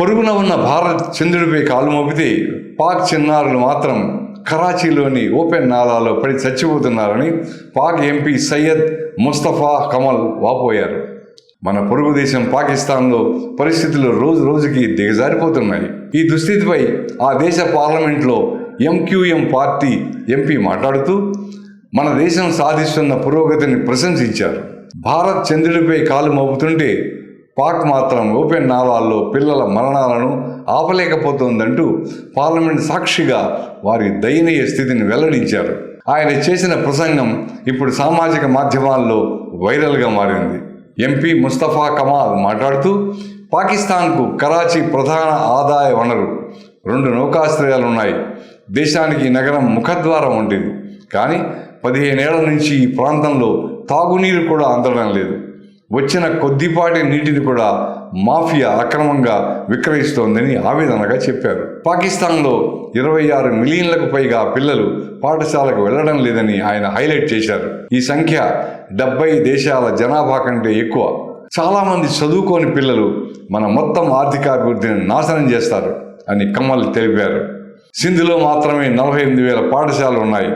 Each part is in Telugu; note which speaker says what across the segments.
Speaker 1: పొరుగున ఉన్న భారత్ చంద్రుడిపై కాలు మోపితే పాక్ చిన్నారులు మాత్రం కరాచీలోని ఓపెన్ నాలాలో పడి చచ్చిపోతున్నారని పాక్ ఎంపీ సయ్యద్ ముస్తఫా కమల్ వాపోయారు. మన పొరుగు దేశం పాకిస్తాన్లో పరిస్థితులు రోజు రోజుకి దిగజారిపోతున్నాయి. ఈ దుస్థితిపై ఆ దేశ పార్లమెంట్లో ఎంక్యూఎం పార్టీ ఎంపీ మాట్లాడుతూ మన దేశం సాధిస్తున్న పురోగతిని ప్రశంసించారు. భారత్ చంద్రుడిపై కాలు మోపుతుంటే పాక్ మాత్రం ఓపెన్ నాలాల్లో పిల్లల మరణాలను ఆపలేకపోతోందంటూ పార్లమెంట్ సాక్షిగా వారి దయనీయ స్థితిని వెల్లడించారు. ఆయన చేసిన ప్రసంగం ఇప్పుడు సామాజిక మాధ్యమాల్లో వైరల్గా మారింది. ఎంపీ ముస్తఫా కమాల్ మాట్లాడుతూ పాకిస్తాన్కు కరాచీ ప్రధాన ఆదాయ వనరు. రెండు నౌకాశ్రయాలు ఉన్నాయి దేశానికి నగరం ముఖద్వారం వంటిది. కానీ పదిహేనేళ్ళ నుంచి ఈ ప్రాంతంలో తాగునీరు కూడా అందడం లేదు. వచ్చిన కొద్దిపాటి నీటిని కూడా మాఫియా అక్రమంగా విక్రయిస్తోందని ఆవేదనగా చెప్పారు. పాకిస్తాన్లో ఇరవై ఆరు మిలియన్లకు పైగా పిల్లలు పాఠశాలకు వెళ్ళడం లేదని ఆయన హైలైట్ చేశారు. ఈ సంఖ్య డెబ్బై దేశాల జనాభా కంటే ఎక్కువ. చాలామంది చదువుకోని పిల్లలు మన మొత్తం ఆర్థికాభివృద్ధిని నాశనం చేస్తారు అని కమల్ తెలిపారు. సింధులో మాత్రమే నలభై ఎనిమిది వేల పాఠశాలలు ఉన్నాయి.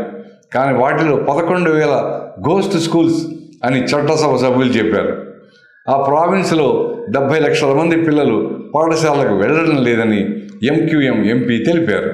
Speaker 1: కానీ వాటిలో పదకొండు వేల గోస్ట్ స్కూల్స్ అని చట్టసభ సభ్యులు చెప్పారు. ఆ ప్రావిన్స్లో డెబ్బై లక్షల మంది పిల్లలు పాఠశాలకు వెళ్ళడం లేదని ఎంక్యూఎం ఎంపీ తెలిపారు.